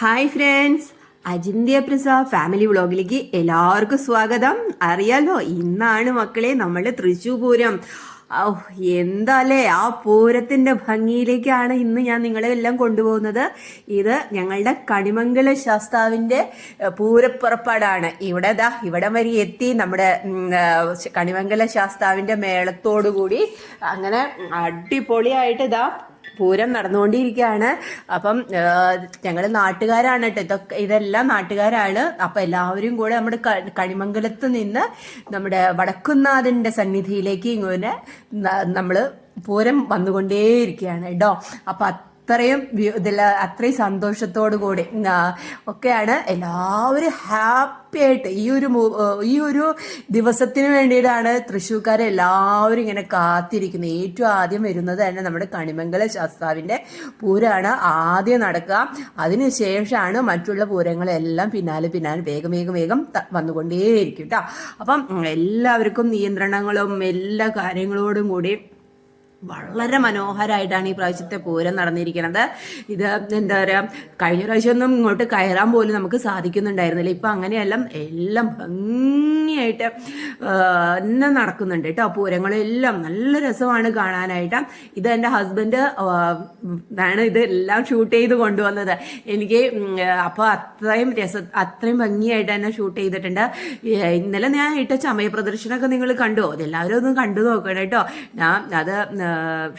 Hi friends Ajinthya Prasad family വ്ളോഗിലേക്ക് എല്ലാവർക്കും സ്വാഗതം. അറിയാലോ ഇന്നാണ് മക്കളെ നമ്മൾ തൃശ്ശൂർ പൂരം എന്താല്ലേ ആ പൂരത്തിന്റെ ഭംഗിയിലേക്കാണ് ഇന്ന് ഞാൻ നിങ്ങളെ എല്ലാം കൊണ്ടുപോകുന്നത്. ഇത് ഞങ്ങളുടെ കണിമംഗല ശാസ്താവിന്റെ പൂരപ്പുറപ്പാടാണ്. ഇവിടെ ദാ ഇവിടം വരെ എത്തി നമ്മുടെ കണിമംഗല ശാസ്താവിന്റെ മേളത്തോടു കൂടി അങ്ങനെ അടിപൊളിയായിട്ട് ഇതാ പൂരം നടന്നുകൊണ്ടിരിക്കുകയാണ്. അപ്പം ഞങ്ങൾ നാട്ടുകാരാണ് കേട്ടോ. ഇതൊക്കെ ഇതെല്ലാം നാട്ടുകാരാണ്. അപ്പം എല്ലാവരും കൂടെ നമ്മുടെ കണിമംഗലത്ത് നിന്ന് നമ്മുടെ വടക്കുന്നാഥന്റെ സന്നിധിയിലേക്ക് ഇങ്ങനെ നമ്മൾ പൂരം വന്നുകൊണ്ടേയിരിക്കുകയാണ് കേട്ടോ. അപ്പം അത്രയും ഇതിൽ അത്രയും സന്തോഷത്തോടു കൂടി ഒക്കെയാണ് എല്ലാവരും ഹാപ്പി ആയിട്ട് ഈ ഒരു ഈ ഒരു ദിവസത്തിന് വേണ്ടിയിട്ടാണ് തൃശ്ശൂർക്കാരെ എല്ലാവരും ഇങ്ങനെ കാത്തിരിക്കുന്നത്. ഏറ്റവും ആദ്യം വരുന്നത് തന്നെ നമ്മുടെ കണിമംഗല ശാസ്താവിന്റെ പൂരമാണ് ആദ്യം നടക്കുക. അതിനുശേഷമാണ് മറ്റുള്ള പൂരങ്ങളെല്ലാം പിന്നാലെ പിന്നാലെ വേഗം വേഗം വേഗം വന്നുകൊണ്ടേയിരിക്കും കേട്ടോ അപ്പം എല്ലാവർക്കും നിയന്ത്രണങ്ങളും എല്ലാ കാര്യങ്ങളോടും കൂടി വളരെ മനോഹരമായിട്ടാണ് ഈ പ്രാവശ്യത്തെ പൂരം നടന്നിരിക്കുന്നത്. ഇത് എന്താ പറയുക കഴിഞ്ഞ പ്രാവശ്യമൊന്നും ഇങ്ങോട്ട് കയറാൻ പോലും നമുക്ക് സാധിക്കുന്നുണ്ടായിരുന്നില്ല. ഇപ്പം അങ്ങനെയല്ല എല്ലാം ഭംഗിയായിട്ട് തന്നെ നടക്കുന്നുണ്ട് കേട്ടോ പൂരങ്ങളെല്ലാം. നല്ല രസമാണ് കാണാനായിട്ട്. ഇത് എന്റെ ഹസ്ബൻഡ് ആണ് ഇത് എല്ലാം ഷൂട്ട് ചെയ്ത് കൊണ്ടുവന്നത്. എനിക്ക് അപ്പോൾ അത്രയും രസ അത്രയും ഭംഗിയായിട്ട് തന്നെ ഷൂട്ട് ചെയ്തിട്ടുണ്ട്. ഇന്നലെ ഞാൻ ഇട്ട ചമയ പ്രദർശനമൊക്കെ നിങ്ങൾ കണ്ടു? അതെല്ലാവരും ഒന്ന് കണ്ടു നോക്കണം കേട്ടോ. ഞാൻ അത്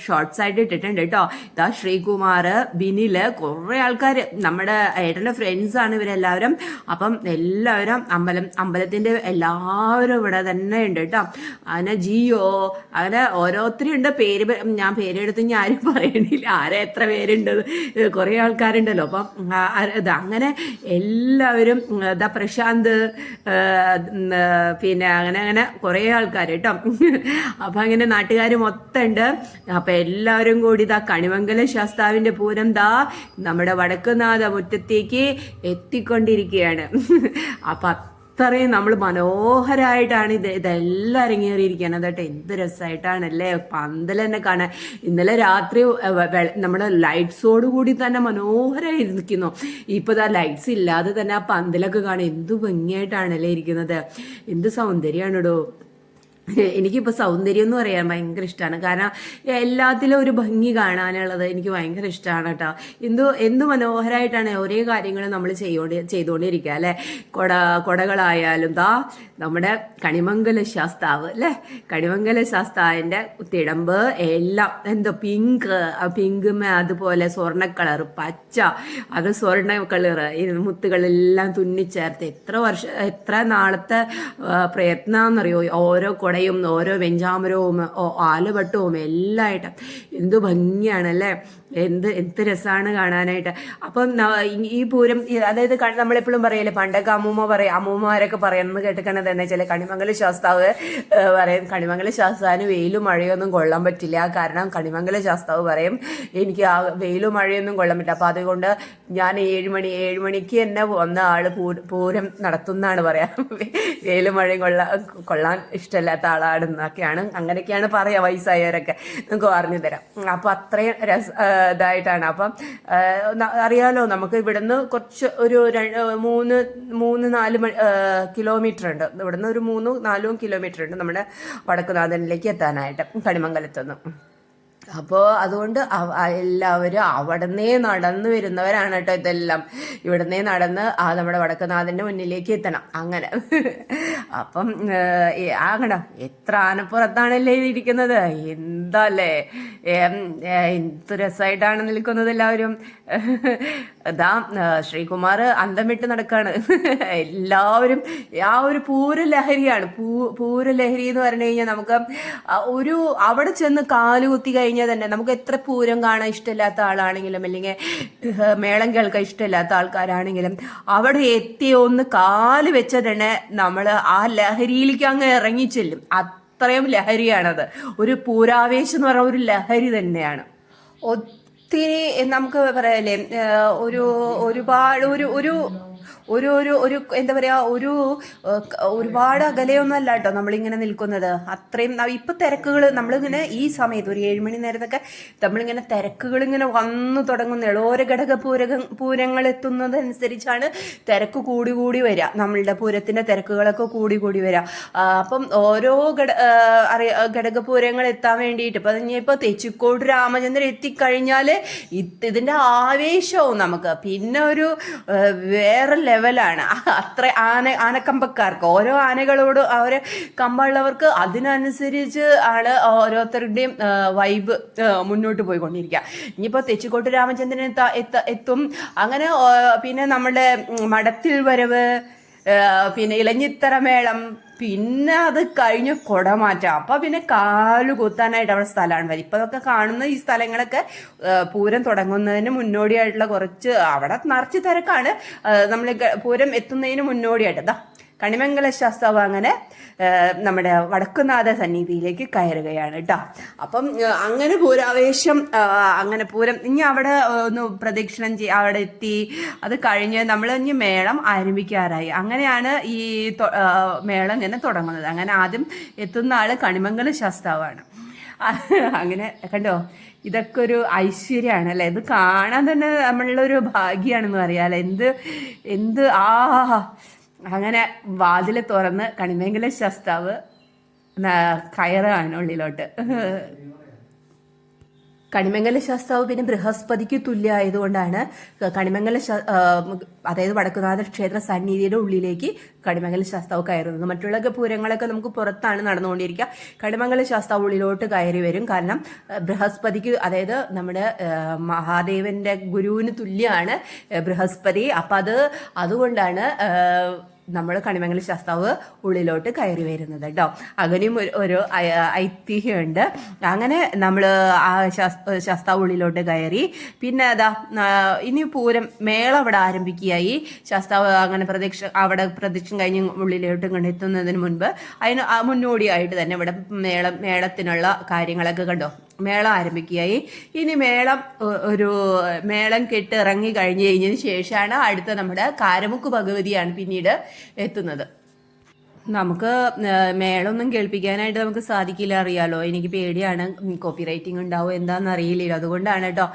ഷോർട്സ് സൈഡ് ഇട്ടിട്ടുണ്ട് കേട്ടോ. ഇതാ ശ്രീകുമാർ ബിനിൽ കുറേ ആൾക്കാർ നമ്മുടെ ഏട്ടന്റെ ഫ്രണ്ട്സ് ആണ് ഇവരെല്ലാവരും. അപ്പം എല്ലാവരും അമ്പലം അമ്പലത്തിന്റെ എല്ലാവരും ഇവിടെ തന്നെ ഉണ്ട് കേട്ടോ. അങ്ങനെ ജിയോ അങ്ങനെ ഓരോരുത്തരും ഉണ്ട് പേര് ഞാൻ പേരെടുത്ത് ഞാൻ ആരും പറയണില്ല. ആരെ എത്ര പേരുണ്ട്? കുറേ ആൾക്കാരുണ്ടല്ലോ. അപ്പം ഇത് അങ്ങനെ എല്ലാവരും ഇതാ പ്രശാന്ത് പിന്നെ അങ്ങനെ അങ്ങനെ കുറേ ആൾക്കാർ കേട്ടോ. അപ്പം അങ്ങനെ നാട്ടുകാർ മൊത്തം ഉണ്ട്. അപ്പം എല്ലാവരും കൂടി ഇതാ കണിമംഗല ശാസ്താവിന്റെ പൂരം ദാ നമ്മുടെ വടക്കുനാഥ മുറ്റത്തേക്ക് എത്തിക്കൊണ്ടിരിക്കുകയാണ്. അപ്പം അത്രയും നമ്മൾ മനോഹരമായിട്ടാണ് ഇത് ഇതെല്ലാം ഇറങ്ങിയേറിയിരിക്കുകയാണ് കേട്ടോ എന്ത് രസമായിട്ടാണല്ലേ പന്തൽ തന്നെ കാണാൻ. ഇന്നലെ രാത്രി നമ്മുടെ ലൈറ്റ്സോട് കൂടി തന്നെ മനോഹരമായിരിക്കുന്നു ഇപ്പോൾ ഇതാ ലൈറ്റ്സ് ഇല്ലാതെ തന്നെ ആ പന്തലൊക്കെ കാണാൻ എന്ത് ഭംഗിയായിട്ടാണല്ലേ ഇരിക്കുന്നത്. എന്ത് സൗന്ദര്യമാണിടോ. എനിക്കിപ്പോൾ സൗന്ദര്യം എന്ന് പറയാൻ ഭയങ്കര ഇഷ്ടമാണ് കാരണം എല്ലാത്തിലും ഒരു ഭംഗി കാണാനുള്ളത് എനിക്ക് ഭയങ്കര ഇഷ്ടമാണ് കേട്ടോ. എന്തോ എന്ത് മനോഹരമായിട്ടാണ് ഒരേ കാര്യങ്ങൾ നമ്മൾ ചെയ്യോണ്ട് ചെയ്തുകൊണ്ടിരിക്കുക അല്ലേ? കൊട കൊടകളായാലും ദാ നമ്മുടെ കണിമംഗല ശാസ്താവ് അല്ലേ? കണിമംഗല ശാസ്താവിന്റെ തിടമ്പ് എല്ലാം എന്തോ പിങ്ക് പിങ്ക് അതുപോലെ സ്വർണ കളർ പച്ച അത് സ്വർണ കളറ് മുത്തുകളെല്ലാം തുന്നിച്ചേർത്ത് എത്ര വർഷം എത്ര നാളത്തെ പ്രയത്നം എന്നറിയോ ഓരോ കുടയും ഓരോ വെഞ്ചാമരവും ആലുവട്ടവും എല്ലാം ആയിട്ട് ഭംഗിയാണ് അല്ലേ എന്ത് എന്ത് രസമാണ് കാണാനായിട്ട്. അപ്പം ഈ- പൂരം അതായത് നമ്മളെപ്പോഴും പറയല്ലേ പണ്ടൊക്കെ അമ്മൂമ്മ പറയും അമ്മൂമ്മമാരൊക്കെ പറയുന്നത് കേട്ടിക്കണത് തന്നെ ചില കണിമംഗല ശാസ്താവ് പറയും കണിമംഗല ശാസ്താവിന് വെയിലും മഴയൊന്നും കൊള്ളാൻ പറ്റില്ല. കാരണം കണിമംഗല ശാസ്താവ് പറയും എനിക്ക് ആ വെയിലും മഴയൊന്നും കൊള്ളാൻ പറ്റില്ല. അപ്പം അതുകൊണ്ട് ഞാൻ ഏഴ് മണി മണിക്ക് തന്നെ വന്ന ആൾ പൂരം നടത്തുന്നാണ് പറയാം. വെയിലും മഴയും കൊള്ളാൻ കൊള്ളാൻ ഇഷ്ടമില്ലാത്ത ആളാണെന്നൊക്കെയാണ് അങ്ങനെയൊക്കെയാണ് പറയാ വയസ്സായവരൊക്കെ. നിങ്ങൾക്ക് പറഞ്ഞു തരാം അപ്പം അത്രയും രസ ഇതായിട്ടാണ്. അപ്പം അറിയാലോ നമുക്ക് ഇവിടുന്ന് കുറച്ച് ഒരു മൂന്ന് മൂന്ന് നാല് കിലോമീറ്റർ ഉണ്ട് ഇവിടുന്ന് ഒരു മൂന്ന് നാലും കിലോമീറ്റർ ഉണ്ട് നമ്മുടെ വടക്കുനാഥനിലേക്ക് എത്താനായിട്ട്. കണിമംഗലത്തുനിന്ന് അപ്പോൾ അതുകൊണ്ട് എല്ലാവരും അവിടുന്നേ നടന്നു വരുന്നവരാണ് കേട്ടോ ഇതെല്ലാം. ഇവിടുന്നേ നടന്ന് ആ നമ്മുടെ വടക്കുനാഥന്റെ മുന്നിലേക്ക് എത്തണം. അങ്ങനെ. അപ്പം ആകണം എത്ര ആനപ്പുറത്താണല്ലേ ഇരിക്കുന്നത്? എന്താല്ലേ? എന്ത് രസമായിട്ടാണ് നിൽക്കുന്നത് എല്ലാവരും. ഇതാ ശ്രീകുമാർ അന്തമിട്ട് നടക്കാണ്. എല്ലാവരും ആ ഒരു പൂരലഹരിയാണ് പൂ പൂരലഹരി എന്ന് പറഞ്ഞു കഴിഞ്ഞാൽ നമുക്ക് ഒരു അവിടെ ചെന്ന് കാൽ കുത്തി കഴിഞ്ഞാൽ തന്നെ നമുക്ക് എത്ര പൂരം കാണാൻ ഇഷ്ടമില്ലാത്ത ആളാണെങ്കിലും അല്ലെങ്കിൽ മേളം കേൾക്കാൻ ഇഷ്ടമില്ലാത്ത ആൾക്കാരാണെങ്കിലും അവിടെ എത്തി ഒന്ന് കാൽ വെച്ച തന്നെ നമ്മൾ ആ ലഹരിയിലേക്ക് അങ്ങ് ഇറങ്ങി ചെല്ലും. അത്രയും ലഹരിയാണത്. ഒരു പൂരാവേശം എന്ന് പറഞ്ഞ ഒരു ലഹരി തന്നെയാണ്. ഒത്തിരി നമുക്ക് പറയല്ലേ ഏഹ്, ഒരു ഒരുപാട് ഒരു ഒരു ഒരു ഒരു ഒരു എന്താ പറയാ ഒരു ഒരുപാട് അകലെയൊന്നും അല്ല കേട്ടോ നമ്മളിങ്ങനെ നിൽക്കുന്നത്. അത്രയും ഇപ്പൊ തിരക്കുകൾ നമ്മളിങ്ങനെ ഈ സമയത്ത് ഒരു ഏഴുമണി നേരത്തൊക്കെ നമ്മളിങ്ങനെ തിരക്കുകൾ ഇങ്ങനെ വന്നു തുടങ്ങുന്നേ ഓരോ ഘടക പൂരക പൂരങ്ങൾ എത്തുന്നതനുസരിച്ചാണ് തിരക്ക് കൂടി കൂടി വരിക നമ്മളുടെ പൂരത്തിന്റെ തിരക്കുകളൊക്കെ കൂടി കൂടി വരിക അപ്പം ഓരോ ഘട അറിയ ഘടകപൂരങ്ങൾ എത്താൻ വേണ്ടിയിട്ട് ഇപ്പൊ ഇനിയിപ്പോ തെച്ചിക്കോട് രാമചന്ദ്രൻ എത്തിക്കഴിഞ്ഞാൽ ഇത് ഇതിന്റെ ആവേശവും നമുക്ക്. പിന്നെ ഒരു വേറെ ലെവലാണ് അത്ര ആന ആനക്കമ്പക്കാർക്ക് ഓരോ ആനകളോട് അവരെ കമ്പുള്ളവർക്ക് അതിനനുസരിച്ച് ആണ് ഓരോരുത്തരുടെയും വൈബ് മുന്നോട്ട് പോയിക്കൊണ്ടിരിക്കുക ഇനിയിപ്പോൾ തെച്ചിക്കോട്ട് രാമചന്ദ്രൻ എത്ത- അങ്ങനെ പിന്നെ നമ്മുടെ മഠത്തിൽ വരവ് പിന്നെ ഇലഞ്ഞിത്തറമേളം പിന്നെ അത് കഴിഞ്ഞ് കുടമാറ്റം. അപ്പൊ പിന്നെ കാൽ കുത്താനായിട്ട് അവിടെ സ്ഥലമാണ് വരും ഇപ്പൊ അതൊക്കെ കാണുന്ന ഈ സ്ഥലങ്ങളൊക്കെ പൂരം തുടങ്ങുന്നതിന് മുന്നോടിയായിട്ടുള്ള കുറച്ച് അവിടെ നിറച്ച് തിരക്കാണ് നമ്മൾ പൂരം എത്തുന്നതിന് മുന്നോടിയായിട്ട്. കണിമംഗല ശാസ്താവ് അങ്ങനെ നമ്മുടെ വടക്കുനാഥ സന്നിധിയിലേക്ക് കയറുകയാണ് കേട്ടോ അപ്പം അങ്ങനെ പൂരാവേശം അങ്ങനെ പൂരം ഇനി അവിടെ ഒന്ന് പ്രദക്ഷിണം ചെയ്യ അവിടെ എത്തി. അത് കഴിഞ്ഞ് നമ്മൾ ഇനി മേളം ആരംഭിക്കാറായി. അങ്ങനെയാണ് ഈ മേളം ഇങ്ങനെ തുടങ്ങുന്നത്. അങ്ങനെ ആദ്യം എത്തുന്ന ആൾ കണിമംഗല ശാസ്താവാണ്. അങ്ങനെ കണ്ടോ? ഇതൊക്കെ ഒരു ഐശ്വര്യമാണ് അല്ലേ? ഇത് കാണാൻ തന്നെ നമ്മളുടെ ഒരു ഭാഗ്യമാണെന്ന് അല്ലെ? എന്ത് എന്ത് ആ അങ്ങനെ വാതിൽ തുറന്ന് കണിമേങ്കിലെ ശസ്താവ് കയറാണ് ഉള്ളിലോട്ട്. കണിമംഗല ശാസ്താവ് പിന്നെ ബൃഹസ്പതിക്ക് തുല്യമായതുകൊണ്ടാണ് കണിമംഗല അതായത് വടക്കുനാഥ ക്ഷേത്ര സന്നിധിയുടെ ഉള്ളിലേക്ക് കണിമംഗല ശാസ്താവ് കയറുന്നത്. മറ്റുള്ള പൂരങ്ങളൊക്കെ നമുക്ക് പുറത്താണ് നടന്നുകൊണ്ടിരിക്കുക. കണിമംഗല ശാസ്താവ് ഉള്ളിലോട്ട് കയറി വരും. കാരണം ബൃഹസ്പതിക്ക് അതായത് നമ്മുടെ മഹാദേവന്റെ ഗുരുവിന് തുല്യമാണ് ബൃഹസ്പതി. അപ്പം അത് അതുകൊണ്ടാണ് നമ്മൾ കണിമംഗല ശാസ്താവ് ഉള്ളിലോട്ട് കയറി വരുന്നത് കേട്ടോ അങ്ങനെയും ഒരു ഒരു ഐതിഹ്യമുണ്ട്. അങ്ങനെ നമ്മൾ ആ ശാസ്- ശാസ്താവ് ഉള്ളിലോട്ട് കയറി. പിന്നെ അതാ ഇനി പൂരം മേള അവിടെ ആരംഭിക്കുകയായി. ശാസ്താവ് അങ്ങനെ പ്രതീക്ഷ അവിടെ പ്രതീക്ഷം കഴിഞ്ഞ് ഉള്ളിലോട്ട് കണ്ടെത്തുന്നതിന് മുൻപ് അതിന് മുന്നോടിയായിട്ട് തന്നെ ഇവിടെ മേളം മേളത്തിനുള്ള കാര്യങ്ങളൊക്കെ കണ്ടോ? മേളം ആരംഭിക്കുകയായി. ഇനി മേളം ഒരു മേളം കെട്ടിറങ്ങി കഴിഞ്ഞ് കഴിഞ്ഞതിന് ശേഷമാണ് അടുത്ത നമ്മുടെ കാരമുക്ക് ഭഗവതിയാണ് പിന്നീട് എത്തുന്നത്. നമുക്ക് മേളൊന്നും കേൾപ്പിക്കാനായിട്ട് നമുക്ക് സാധിക്കില്ല അറിയാലോ. എനിക്ക് പേടിയാണ് കോപ്പി റൈറ്റിംഗ് ഉണ്ടാവും എന്താണെന്ന് അറിയില്ലല്ലോ അതുകൊണ്ടാണ് കേട്ടോ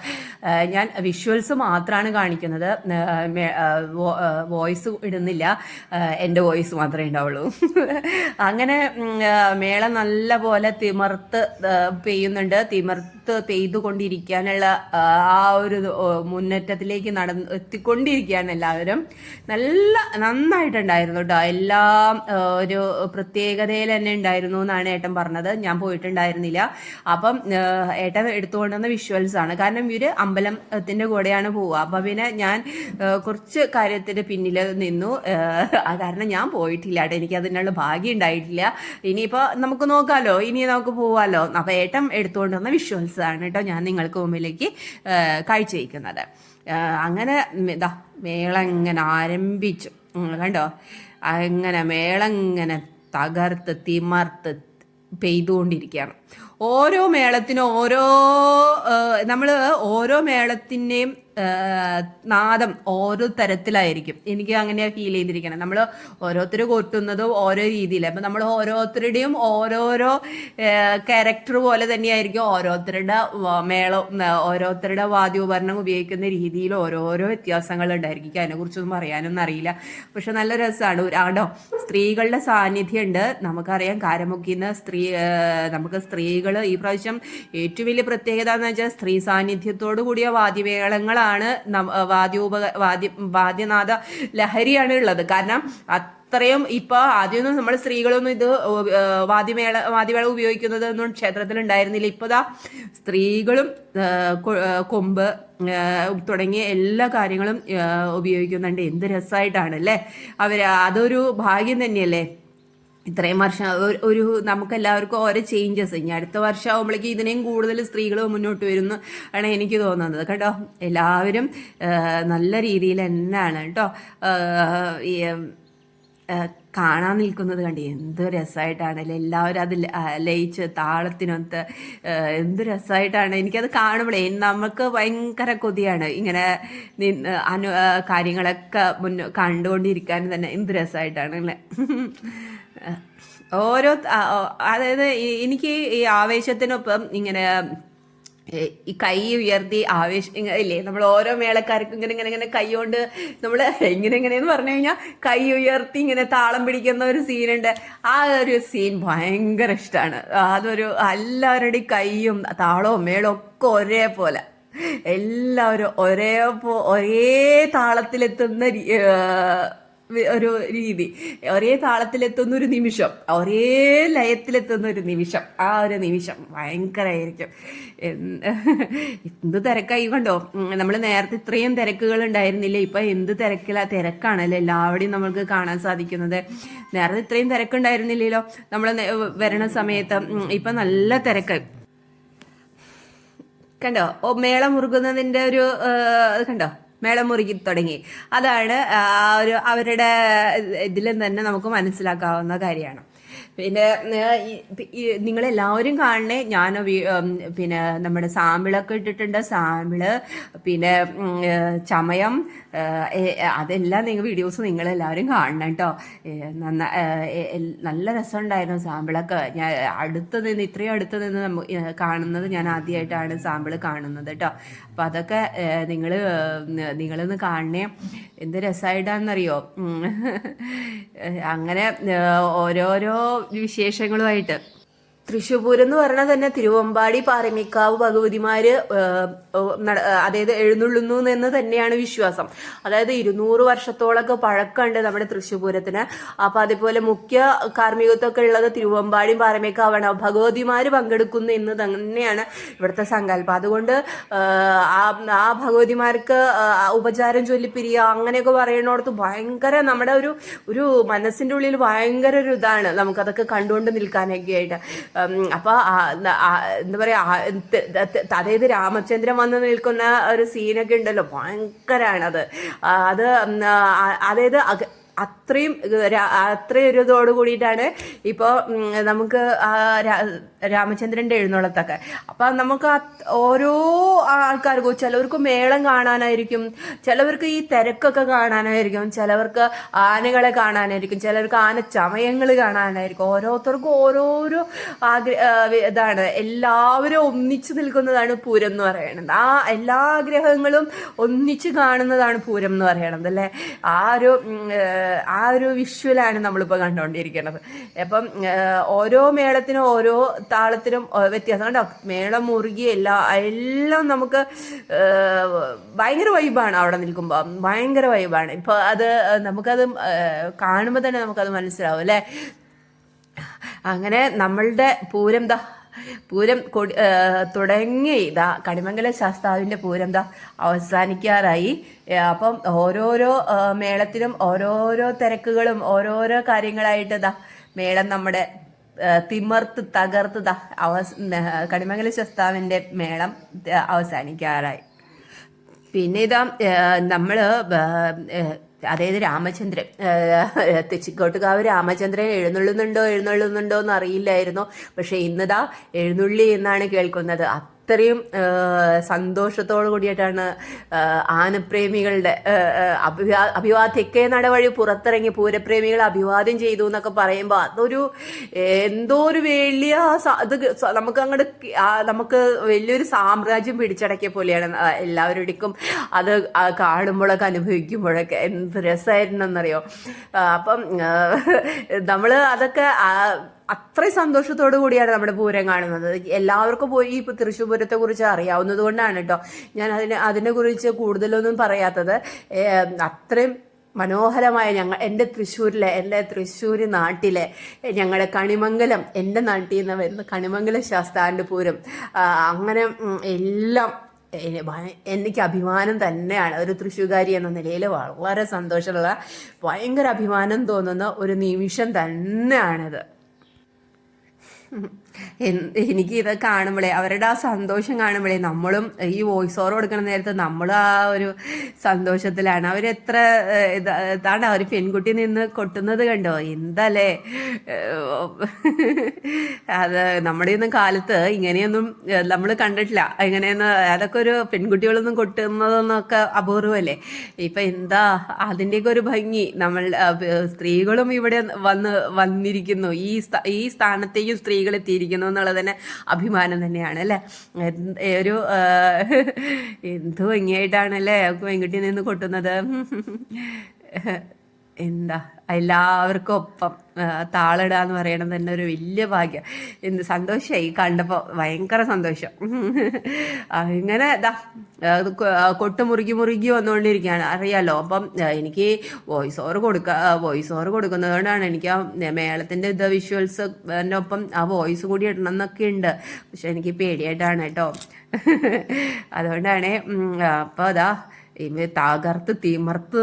ഞാൻ വിഷ്വൽസ് മാത്രമാണ് കാണിക്കുന്നത്. വോയിസ് ഇടുന്നില്ല. എന്റെ വോയിസ് മാത്രമേ ഉണ്ടാവുള്ളൂ. അങ്ങനെ മേളം നല്ല പോലെ തിമർത്ത് പെയ്യുന്നുണ്ട്. തിമർത്ത് പെയ്തുകൊണ്ടിരിക്കാനുള്ള ആ, ആ ഒരു മുന്നേറ്റത്തിലേക്ക് നടന്ന് എത്തിക്കൊണ്ടിരിക്കുകയാണ് എല്ലാവരും. നല്ല നന്നായിട്ടുണ്ടായിരുന്നു കേട്ടോ എല്ലാം ഒരു പ്രത്യേകതയിൽ തന്നെ ഉണ്ടായിരുന്നു എന്നാണ് ഏട്ടൻ പറഞ്ഞത്. ഞാൻ പോയിട്ടുണ്ടായിരുന്നില്ല. അപ്പം ഏട്ടൻ എടുത്തുകൊണ്ടുവന്ന വിഷ്വൽസ് ആണ്. കാരണം ഇവർ അമ്പലത്തിന്റെ കൂടെയാണ് പോവുക. അപ്പൊ പിന്നെ ഞാൻ കുറച്ച് കാര്യത്തിന്റെ പിന്നിൽ നിന്നു. കാരണം ഞാൻ പോയിട്ടില്ല കേട്ടോ എനിക്ക് അതിനുള്ള ഭാഗ്യം ഉണ്ടായിട്ടില്ല. ഇനിയിപ്പോ നമുക്ക് നോക്കാലോ. ഇനി നമുക്ക് പോവാലോ. അപ്പൊ ഏട്ടൻ എടുത്തുകൊണ്ടുവന്ന വിഷ്വൽസ് ആണ് കേട്ടോ ഞാൻ നിങ്ങൾക്ക് മുമ്പിലേക്ക് കാഴ്ചവെക്കുന്നത്. അങ്ങനെ ഇതാ മേളങ്ങനെ ആരംഭിച്ചു. കണ്ടോ? അങ്ങനെ മേളങ്ങനെ തകർത്ത് തിമർത്ത് പെയ്തുകൊണ്ടിരിക്കുകയാണ്. ഓരോ മേളത്തിനും ഓരോ നമ്മൾ ഓരോ മേളത്തിന്റെയും നാദം ഓരോ തരത്തിലായിരിക്കും. എനിക്ക് അങ്ങനെയാണ് ഫീൽ ചെയ്തിരിക്കണം. നമ്മൾ ഓരോരുത്തർ കൊട്ടുന്നതും ഓരോ രീതിയിൽ അപ്പം നമ്മൾ ഓരോരുത്തരുടെയും ഓരോരോ ക്യാരക്ടർ പോലെ തന്നെയായിരിക്കും ഓരോരുത്തരുടെ മേളം ഓരോരുത്തരുടെ വാദ്യോപകരണം ഉപയോഗിക്കുന്ന രീതിയിൽ ഓരോരോ വ്യത്യാസങ്ങൾ ഉണ്ടായിരിക്കും. അതിനെക്കുറിച്ചൊന്നും പറയാനൊന്നും അറിയില്ല. പക്ഷെ നല്ല രസമാണ് ആണ്ടോ സ്ത്രീകളുടെ സാന്നിധ്യം ഉണ്ട് നമുക്കറിയാം കാരമുക്കിന്ന് സ്ത്രീ നമുക്ക് സ്ത്രീകൾ ഈ പ്രാവശ്യം ഏറ്റവും വലിയ പ്രത്യേകത എന്ന് വെച്ചാൽ സ്ത്രീ സാന്നിധ്യത്തോടു കൂടിയ വാദ്യമേളങ്ങളാണ് നം- വാദ്യോപക വാദ്യ വാദ്യനാഥ ലഹരിയാണ് ഉള്ളത്. കാരണം അത്രയും ഇപ്പൊ ആദ്യമൊന്നും നമ്മൾ സ്ത്രീകളൊന്നും ഇത് വാദ്യമേള വാദ്യമേള വാദ്യമേള ഉപയോഗിക്കുന്നതൊന്നും ക്ഷേത്രത്തിൽ ഉണ്ടായിരുന്നില്ല. ഇപ്പതാ സ്ത്രീകളും ആ, കൊ- ആ, കൊമ്പ് തുടങ്ങിയ എല്ലാ കാര്യങ്ങളും ഉപയോഗിക്കുന്നുണ്ട്. എന്ത് രസമായിട്ടാണ് അല്ലേ? അവർ അതൊരു ഭാഗ്യം തന്നെയല്ലേ? ഇത്രയും വർഷം ഒരു- ഒരു നമുക്ക് എല്ലാവർക്കും ഓരോ ചേഞ്ചസ് ഇനി അടുത്ത വർഷം ആകുമ്പോഴേക്കും ഇതിനെയും കൂടുതൽ സ്ത്രീകൾ മുന്നോട്ട് വരുന്നു ആണ് എനിക്ക് തോന്നുന്നത്. കേട്ടോ? എല്ലാവരും നല്ല രീതിയിൽ തന്നെയാണ്. കേട്ടോ? കാണാൻ നിൽക്കുന്നത് കണ്ടി എന്ത് രസമായിട്ടാണല്ലേ എല്ലാവരും അത് ലയിച്ച് താളത്തിനൊത്ത് എന്ത് രസമായിട്ടാണ്. എനിക്കത് കാണുമ്പോഴേ നമുക്ക് ഭയങ്കര കൊതിയാണ്. ഇങ്ങനെ അനു കാര്യങ്ങളൊക്കെ മുന്നോ കണ്ടുകൊണ്ടിരിക്കാൻ തന്നെ എന്ത് രസമായിട്ടാണ് അല്ലേ? ഓരോ അതായത് എനിക്ക് ഈ ആവേശത്തിനൊപ്പം ഇങ്ങനെ ഈ കൈ ഉയർത്തി ആവേശം ഇല്ലേ നമ്മൾ ഓരോ മേളക്കാർക്കും ഇങ്ങനെ ഇങ്ങനെ ഇങ്ങനെ കൈ കൊണ്ട് നമ്മൾ ഇങ്ങനെ ഇങ്ങനെയെന്ന് പറഞ്ഞു കഴിഞ്ഞാൽ കൈ ഉയർത്തി ഇങ്ങനെ താളം പിടിക്കുന്ന ഒരു സീനുണ്ട്. ആ ഒരു സീൻ ഭയങ്കര ഇഷ്ടമാണ് അതൊരു എല്ലാവരുടെയും കൈയും താളവും മേളവും ഒക്കെ ഒരേപോലെ. എല്ലാവരും ഒരേ ഒരേ താളത്തിലെത്തുന്ന ഒരു രീതി. ഒരേ താളത്തിലെത്തുന്ന ഒരു നിമിഷം ഒരേ ലയത്തിലെത്തുന്ന ഒരു നിമിഷം ആ ഒരു നിമിഷം ഭയങ്കരമായിരിക്കും എന്ത് തിരക്കായി കണ്ടോ? നമ്മൾ നേരത്തെ ഇത്രയും തിരക്കുകൾ ഉണ്ടായിരുന്നില്ല? ഇപ്പൊ എന്ത് തിരക്കില? തിരക്കാണല്ലോ എല്ലാവിടെയും നമ്മൾക്ക് കാണാൻ സാധിക്കുന്നത്. നേരത്തെ ഇത്രയും തിരക്കുണ്ടായിരുന്നില്ലല്ലോ നമ്മൾ വരണ സമയത്ത്. ഇപ്പൊ നല്ല തിരക്ക്. കണ്ടോ? മേളം മുറുകുന്നതിന്റെ ഒരു കണ്ടോ? മേളം മുറുകി തുടങ്ങി. അതാണ് ഒരു അവരുടെ ഇതിലും തന്നെ നമുക്ക് മനസ്സിലാക്കാവുന്ന കാര്യമാണ്. പിന്നെ നിങ്ങളെല്ലാവരും കാണണേ. ഞാൻ പിന്നെ നമ്മുടെ സാമ്പിളൊക്കെ ഇട്ടിട്ടുണ്ട്. സാമ്പിൾ പിന്നെ ചമയം അതെല്ലാം നിങ്ങൾ വീഡിയോസ് നിങ്ങളെല്ലാവരും കാണണം കേട്ടോ നല്ല രസമുണ്ടായിരുന്നു സാമ്പിളൊക്കെ. ഞാൻ അടുത്ത് നിന്ന് ഇത്രയും അടുത്ത് നിന്ന് കാണുന്നത് ഞാൻ ആദ്യമായിട്ടാണ് സാമ്പിൾ കാണുന്നത് കേട്ടോ അപ്പം അതൊക്കെ നിങ്ങൾ നിങ്ങളൊന്ന് കാണണേ. എന്ത് രസമായിട്ടാണെന്നറിയോ. അങ്ങനെ ഓരോരോ വിശേഷങ്ങളുമായിട്ട്. തൃശ്ശൂർ എന്ന് പറഞ്ഞാൽ തന്നെ തിരുവമ്പാടി പാറമിക്കാവ് ഭഗവതിമാര് അതായത് എഴുന്നള്ളുന്നു എന്ന് തന്നെയാണ് വിശ്വാസം. അതായത് ഇരുന്നൂറ് വർഷത്തോളൊക്കെ പഴക്കമുണ്ട് നമ്മുടെ തൃശ്ശൂപൂരത്തിന്. അപ്പൊ അതേപോലെ മുഖ്യ കാർമ്മികത്വമൊക്കെ ഉള്ളത് തിരുവമ്പാടിയും പാറമേക്കാവാണ്. ഭഗവതിമാര് പങ്കെടുക്കുന്നു എന്ന് തന്നെയാണ് ഇവിടുത്തെ സങ്കല്പം. അതുകൊണ്ട് ആ ഭഗവതിമാർക്ക് ഉപചാരം ചൊല്ലിപ്പിരിയ അങ്ങനെയൊക്കെ പറയണോടത്ത് ഭയങ്കര നമ്മുടെ ഒരു ഒരു മനസ്സിന്റെ ഉള്ളിൽ ഭയങ്കര ഒരു ഇതാണ്. നമുക്കതൊക്കെ കണ്ടുകൊണ്ട് നിൽക്കാനൊക്കെ ആയിട്ട് ഉം, അപ്പൊ ആ- ന- ആ- എന്താ പറയാ അതായത് രാമചന്ദ്രൻ വന്ന് നിൽക്കുന്ന ഒരു സീനൊക്കെ ഉണ്ടല്ലോ. ഭയങ്കരാണത്. അത് അതായത് അത്രയും അത്രയും ഒരു ഇതോട് കൂടിയിട്ടാണ് ഇപ്പോൾ നമുക്ക് ആ രാ- രാമചന്ദ്രന്റെ എഴുന്നള്ളത്തൊക്കെ. അപ്പം നമുക്ക് ഓരോ ആൾക്കാർക്കും ചിലവർക്ക് മേളം കാണാനായിരിക്കും ചിലവർക്ക് ഈ തിരക്കൊക്കെ കാണാനായിരിക്കും ചിലവർക്ക് ആനകളെ കാണാനായിരിക്കും ചിലവർക്ക് ആന ചമയങ്ങൾ കാണാനായിരിക്കും. ഓരോരുത്തർക്കും ഓരോരോ ആഗ്രഹ ഇതാണ്. എല്ലാവരും ഒന്നിച്ചു നിൽക്കുന്നതാണ് പൂരം എന്ന് പറയുന്നത് ആ എല്ലാ ആഗ്രഹങ്ങളും ഒന്നിച്ചു കാണുന്നതാണ് പൂരം എന്ന് പറയണത് അല്ലേ? ആ ഒരു ആ ഒരു വിഷ്വലാണ് നമ്മളിപ്പോൾ കണ്ടുകൊണ്ടിരിക്കുന്നത് അപ്പം ഓരോ മേളത്തിനും ഓരോ താളത്തിനും വ്യത്യാസം. കണ്ടോ? മേളം മുറുകി എല്ലാ എല്ലാം നമുക്ക് ഭയങ്കര വൈബാണ് അവിടെ നിൽക്കുമ്പോൾ ഭയങ്കര വൈബാണ് ഇപ്പോൾ അത് നമുക്കത് കാണുമ്പോൾ തന്നെ നമുക്കത് മനസ്സിലാവും അല്ലേ? അങ്ങനെ നമ്മളുടെ പൂരം ദാ പൂരം കൊടി തുടങ്ങി ഇതാ കണിമംഗല ശാസ്താവിന്റെ പൂരം ദാ അവസാനിക്കാറായി. അപ്പം ഓരോരോ മേളത്തിനും ഓരോരോ തിരക്കുകളും ഓരോരോ കാര്യങ്ങളായിട്ട് ദാ മേളം നമ്മുടെ തിമർത്ത് തകർത്ത് ദാ അവ കണിമംഗല ശാസ്താവിന്റെ മേളം അവസാനിക്കാറായി. പിന്നെ ഇതാ നമ്മൾ അതായത് രാമചന്ദ്രൻ തെച്ചിക്കോട്ടുകാവ് രാമചന്ദ്രൻ എഴുന്നള്ളുന്നുണ്ടോ എഴുന്നള്ളുന്നുണ്ടോ എന്ന് അറിയില്ലായിരുന്നു പക്ഷെ ഇന്നതാ എഴുന്നള്ളി എന്നാണ് കേൾക്കുന്നത്. അത്രയും സന്തോഷത്തോടു കൂടിയിട്ടാണ് ആനപ്രേമികളുടെ അഭിവാ അഭിവാദ്യക്കെ നടവഴി പുറത്തിറങ്ങി പൂരപ്രേമികൾ അഭിവാദ്യം ചെയ്തു എന്നൊക്കെ പറയുമ്പോൾ അതൊരു എന്തോ ഒരു വലിയ അത് നമുക്ക് അങ്ങോട്ട് നമുക്ക് വലിയൊരു സാമ്രാജ്യം പിടിച്ചടക്കിയ പോലെയാണ് എല്ലാവരുടേക്കും അത് കാണുമ്പോഴൊക്കെ അനുഭവിക്കുമ്പോഴൊക്കെ എന്ത് രസമായിരുന്നെന്നറിയോ അപ്പം നമ്മൾ അതൊക്കെ അത്രയും സന്തോഷത്തോടു കൂടിയാണ് നമ്മുടെ പൂരം കാണുന്നത്. എല്ലാവർക്കും പോയി ഇപ്പൊ തൃശ്ശൂർ പൂരത്തെ കുറിച്ച് അറിയാവുന്നത് കൊണ്ടാണ് കേട്ടോ ഞാൻ അതിനെ അതിനെ കുറിച്ച് കൂടുതലൊന്നും പറയാത്തത്. അത്രയും മനോഹരമായ ഞങ്ങൾ എന്റെ തൃശ്ശൂരിലെ എന്റെ തൃശ്ശൂർ നാട്ടിലെ ഞങ്ങളുടെ കണിമംഗലം എന്റെ നാട്ടിൽ നിന്ന് വരുന്ന കണിമംഗലം ശാസ്താന്റെ പൂരം. അങ്ങനെ എല്ലാം എനിക്ക് അഭിമാനം തന്നെയാണ്. ഒരു തൃശ്ശൂകാരി എന്ന നിലയിൽ വളരെ സന്തോഷമുള്ള ഭയങ്കര അഭിമാനം തോന്നുന്ന ഒരു നിമിഷം തന്നെയാണിത്. Mm-hmm. എനിക്ക് ഇത് കാണുമ്പോഴേ അവരുടെ ആ സന്തോഷം കാണുമ്പോഴേ നമ്മളും ഈ വോയിസ് ഓവർ കൊടുക്കുന്ന നേരത്ത് നമ്മൾ ആ ഒരു സന്തോഷത്തിലാണ്. അവരെത്ര ഇതാണ് അവർ പെൺകുട്ടി നിന്ന് കൊട്ടുന്നത് കണ്ടോ? എന്തല്ലേ? അത് നമ്മുടെ ഒന്നും കാലത്ത് ഇങ്ങനെയൊന്നും നമ്മൾ കണ്ടിട്ടില്ല. ഇങ്ങനെയൊന്നും അതൊക്കെ ഒരു പെൺകുട്ടികളൊന്നും കൊട്ടുന്നതെന്നൊക്കെ അപൂർവമല്ലേ ഇപ്പൊ എന്താ അതിന്റെയൊക്കെ ഒരു ഭംഗി. നമ്മൾ സ്ത്രീകളും ഇവിടെ വന്ന് വന്നിരിക്കുന്നു. ഈ ഈ സ്ഥാനത്തേക്കും സ്ത്രീകൾ എന്നുള്ളത് തന്നെ അഭിമാനം തന്നെയാണ് അല്ലേ? ഒരു എന്തോ ഇങ്ങായിട്ടാണല്ലേ പെൺകുട്ടി നിന്ന് കൊട്ടുന്നത്. എന്താ എല്ലാവർക്കും ഒപ്പം താളിടുക എന്ന് പറയണത് തന്നെ ഒരു വലിയ ഭാഗ്യം. എന്ത് സന്തോഷമായി കണ്ടപ്പോൾ ഭയങ്കര സന്തോഷം. അങ്ങനെ ഇതാ കൊട്ട് മുറുകി മുറുകി വന്നുകൊണ്ടിരിക്കുകയാണ്. അറിയാലോ അപ്പം എനിക്ക് വോയിസ് ഓവർ കൊടുക്ക വോയിസ് ഓവർ കൊടുക്കുന്നതുകൊണ്ടാണ് എനിക്ക് ആ മേളത്തിന്റെ ഇത് വിഷ്വൽസ് ഒപ്പം ആ വോയിസ് കൂടി ഇടണം എന്നൊക്കെ ഉണ്ട്. പക്ഷെ എനിക്ക് പേടിയായിട്ടാണ് കേട്ടോ. അതുകൊണ്ടാണ് അപ്പോൾ അതാ തകർത്ത് തിമർത്ത്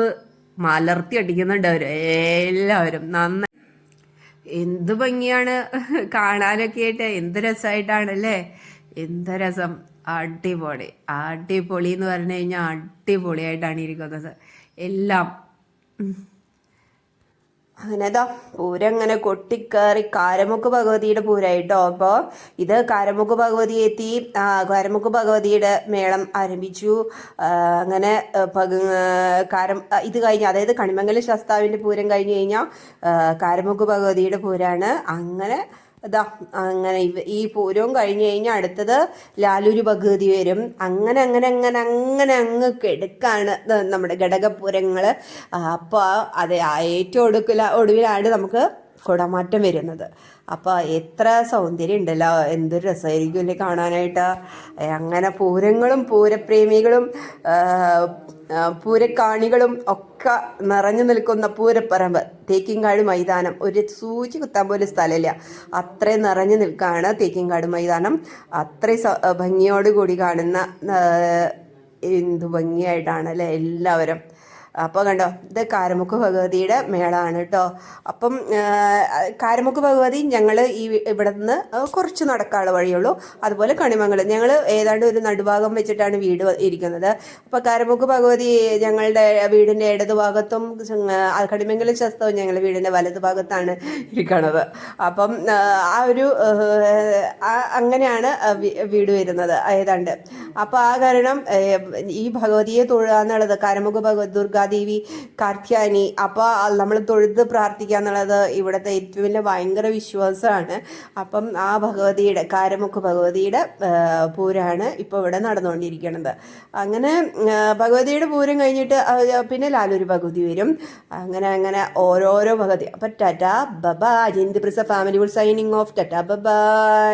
മലർത്തി അടിക്കുന്നുണ്ട് അവർ എല്ലാവരും നന്നായി എന്ത് ഭംഗിയാണ് കാണാനൊക്കെ ആയിട്ട് എന്ത് രസമായിട്ടാണല്ലേ എന്ത് രസം. അടിപൊളി. അടിപൊളി എന്ന് പറഞ്ഞു കഴിഞ്ഞാൽ അടിപൊളിയായിട്ടാണ് ഇരിക്കുന്നത്. എല്ലാം. അങ്ങനെ ഇതാ പൂരം അങ്ങനെ കൊട്ടിക്കേറി കാരമുക്ക് ഭഗവതിയുടെ പൂരായിട്ടോ. അപ്പോൾ ഇത് കാരമുക്ക് ഭഗവതി എത്തി കാരമുക്ക് ഭഗവതിയുടെ മേളം ആരംഭിച്ചു. അങ്ങനെ കാരം ഇത് കഴിഞ്ഞ്. അതായത് കണിമംഗല ശാസ്താവിന്റെ പൂരം കഴിഞ്ഞ് കഴിഞ്ഞാൽ കാരമുക്ക് ഭഗവതിയുടെ പൂരാണ്. അങ്ങനെ ഇതാ അങ്ങനെ ഈ പൂരവും കഴിഞ്ഞു കഴിഞ്ഞാൽ അടുത്തത് ലാലൂര് ഭഗവതി വരും. അങ്ങനെ അങ്ങനെ അങ്ങനെ അങ്ങനെ അങ്ങ് കെടുക്കാണ് നമ്മുടെ ഘടകപൂരങ്ങൾ അപ്പോൾ അത് ഏറ്റവും ഒടുക്കില ഒടുവിലാണ് നമുക്ക് കുടമാറ്റം വരുന്നത്. അപ്പോൾ എത്ര സൗന്ദര്യം ഉണ്ടല്ലോ എന്തൊരു രസമായിരിക്കും അല്ലേ കാണാനായിട്ട്. അങ്ങനെ പൂരങ്ങളും പൂരപ്രേമികളും പൂരക്കാണികളും ഒക്കെ നിറഞ്ഞു നിൽക്കുന്ന പൂരപ്പറമ്പ്. തേക്കിങ്കാട് മൈതാനം. ഒരു സൂചി കുത്താൻ പോലും സ്ഥലമില്ല. അത്രയും നിറഞ്ഞു നിൽക്കുകയാണ് തേക്കിങ്കാട് മൈതാനം. അത്രയും ഭംഗിയോട് കൂടി കാണുന്ന എന്ത് ഭംഗിയായിട്ടാണ് അല്ലേ? എല്ലാവരും അപ്പോൾ കണ്ടോ ഇത് കാരമുക്ക് ഭഗവതിയുടെ മേളാണ് കേട്ടോ അപ്പം കാരമുക്ക് ഭഗവതി ഞങ്ങൾ ഈ ഇവിടെ നിന്ന് കുറച്ച് നടക്കാനുള്ള വഴിയുള്ളൂ. അതുപോലെ കണിമംഗലം. ഞങ്ങൾ ഏതാണ്ട് ഒരു നടുഭാഗം വെച്ചിട്ടാണ് വീട് ഇരിക്കുന്നത്. അപ്പോൾ കാരമുക്ക് ഭഗവതി ഞങ്ങളുടെ വീടിന്റെ ഇടതുഭാഗത്തും കണിമംഗലം ശസ്തവും ഞങ്ങളുടെ വീടിന്റെ വലതുഭാഗത്താണ് ഇരിക്കുന്നത് അപ്പം ആ, ഒരു അങ്ങനെയാണ് വീട് വരുന്നത് ഏതാണ്ട്. അപ്പോൾ ആ കാരണം ഈ ഭഗവതിയെ തൊഴുക എന്നുള്ളത് കാരമുഖ ഭഗവത് ദുർഗാദേവി കാർത്യാനി അപ്പോൾ നമ്മൾ തൊഴുത് പ്രാർത്ഥിക്കുക എന്നുള്ളത് ഇവിടുത്തെ ഏറ്റവും വലിയ ഭയങ്കര വിശ്വാസമാണ്. അപ്പം ആ ഭഗവതിയുടെ കാരമുഖ ഭഗവതിയുടെ പൂരാണ് ഇപ്പോൾ ഇവിടെ നടന്നുകൊണ്ടിരിക്കുന്നത് അങ്ങനെ ഭഗവതിയുടെ പൂരം കഴിഞ്ഞിട്ട് പിന്നെ ലാലൂരി ഭഗവതി വരും. അങ്ങനെ അങ്ങനെ ഓരോരോ ഭഗവതി. അപ്പം ടാറ്റ ബബാ Jayanthi പ്രിസ family signing off. Tata bye bye.